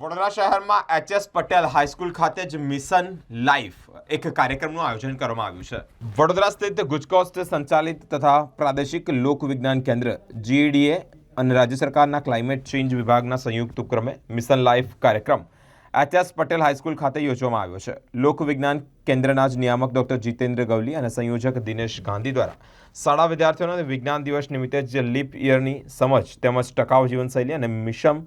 વડોદરા શહેરમાં HS Patel high school ખાતે જ મિશન લાઈફ એક કાર્યક્રમનું આયોજન કરવામાં આવ્યું છે. વડોદરા સ્થિત ગુજકોસ્ટ સંચાલિત તથા પ્રાદેશિક લોક વિજ્ઞાન કેન્દ્ર જીઈડીએ અને રાજ્ય સરકારના ક્લાઇમેટ ચેન્જ વિભાગના સંયુક્ત ઉપક્રમે મિશન લાઈફ કાર્યક્રમ એચએસ પટેલ હાઈસ્કૂલ ખાતે યોજવામાં આવ્યો છે. લોકવિજ્ઞાન કેન્દ્રના જ નિયામક ડોક્ટર જીતેન્દ્ર ગવલી અને સંયોજક દિનેશ ગાંધી દ્વારા શાળા વિદ્યાર્થીઓને વિજ્ઞાન દિવસ નિમિત્તે જ લીપ યરની સમજ તેમજ ટકાઉ જીવનશૈલી અને મિશન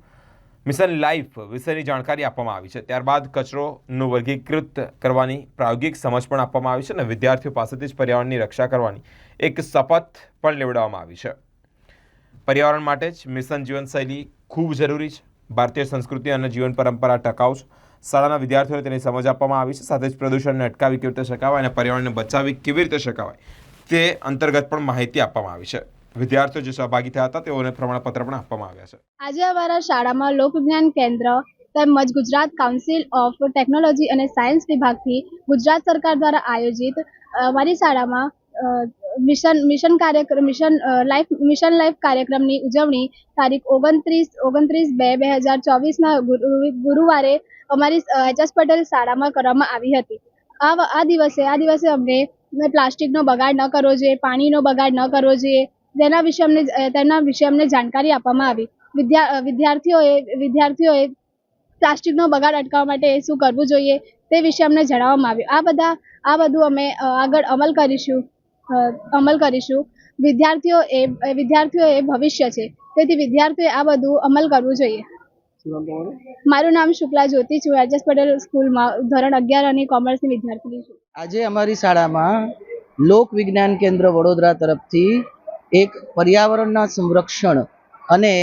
મિશન લાઈફ વિશેની જાણકારી આપવામાં આવી છે. ત્યારબાદ કચરોનું વર્ગીકૃત કરવાની પ્રાયોગિક સમજ પણ આપવામાં આવી છે અને વિદ્યાર્થીઓ પાસેથી જ પર્યાવરણની રક્ષા કરવાની એક શપથ પણ લેવડાવવામાં આવી છે. પર્યાવરણ માટે જ મિશન જીવનશૈલી ખૂબ જરૂરી છે. ભારતીય સંસ્કૃતિ અને જીવન પરંપરા ટકાઉ છે. શાળાના વિદ્યાર્થીઓને તેની સમજ આપવામાં આવી છે. સાથે જ પ્રદૂષણને અટકાવી કેવી રીતે શકાવાય અને પર્યાવરણને બચાવી કેવી રીતે શકાવાય તે અંતર્ગત પણ માહિતી આપવામાં આવી છે. વિદ્યાર્થીઓ જે સહભાગી થયા હતા, તેઓને પ્રમાણપત્ર પણ આપવામાં આવ્યા છે. આજે અમારા શાળામાં લોકવિજ્ઞાન કેન્દ્ર તેમજ ગુજરાત કાઉન્સિલ ઓફ ટેકનોલોજી અને સાયન્સ વિભાગથી ગુજરાત સરકાર દ્વારા આયોજિત અમારી શાળામાં મિશન મિશન કાર્યક્રમ મિશન લાઈફ મિશન લાઈફ કાર્યક્રમની ઉજવણી તારીખ ઓગણત્રીસ ઓગણત્રીસ બે બે હજાર ચોવીસના ગુરુવારે અમારી એચએસ પટેલ શાળામાં કરવામાં આવી હતી. આ આ દિવસે આ દિવસે અમને પ્લાસ્ટિકનો બગાડ ન કરવો જોઈએ, પાણીનો બગાડ ન કરવો જોઈએ તેના વિશે અમને તેના વિશે અમને જાણકારી આપવામાં આવી. વિદ્યા વિદ્યાર્થીઓએ વિદ્યાર્થીઓએ પ્લાસ્ટિકનો બગાડ અટકાવવા માટે શું કરવું જોઈએ તે વિશે અમને જણાવવામાં આવ્યું. આ બધા આ બધું અમે આગળ અમલ કરીશું અમલ કરીશું. વિદ્યાર્થીઓ એ વિદ્યાર્થીઓ એ ભવિષ્ય છે. તેથી વિદ્યાર્થીઓએ આ બધું અમલ કરવું જોઈએ. મારું નામ શુક્લા જ્યોતિ છું. એચ. પટેલ સ્કૂલમાં ધોરણ અગિયાર અને કોમર્સની વિદ્યાર્થીની છું. આજે અમારી શાળામાં લોક વિજ્ઞાન કેન્દ્ર વડોદરા તરફથી એક પર્યાવરણના સંરક્ષણ અને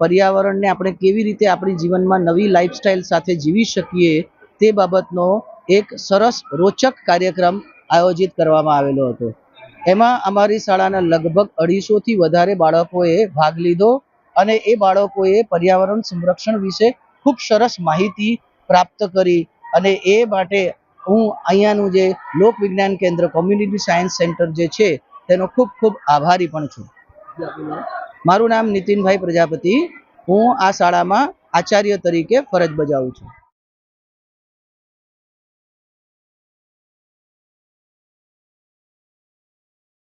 પર્યાવરણને આપણે કેવી રીતે આપણી જીવનમાં નવી લાઈફસ્ટાઈલ સાથે જીવી શકીએ તે બાબતનો એક સરસ રોચક કાર્યક્રમ આયોજિત કરવામાં આવેલો હતો. એમાં અમારી શાળાના લગભગ અઢીસોથી વધારે બાળકોએ ભાગ લીધો અને એ બાળકોએ પર્યાવરણ સંરક્ષણ વિશે ખૂબ સરસ માહિતી પ્રાપ્ત કરી અને એ માટે હું અહીંયાનું જે લોકવિજ્ઞાન કેન્દ્ર કોમ્યુનિટી સાયન્સ સેન્ટર જે છે તેનો ખૂબ ખૂબ આભારી પણ છું. મારું નામ નીતિનભાઈ પ્રજાપતિ. હું આ શાળામાં આચાર્ય તરીકે ફરજ બજાવું છું.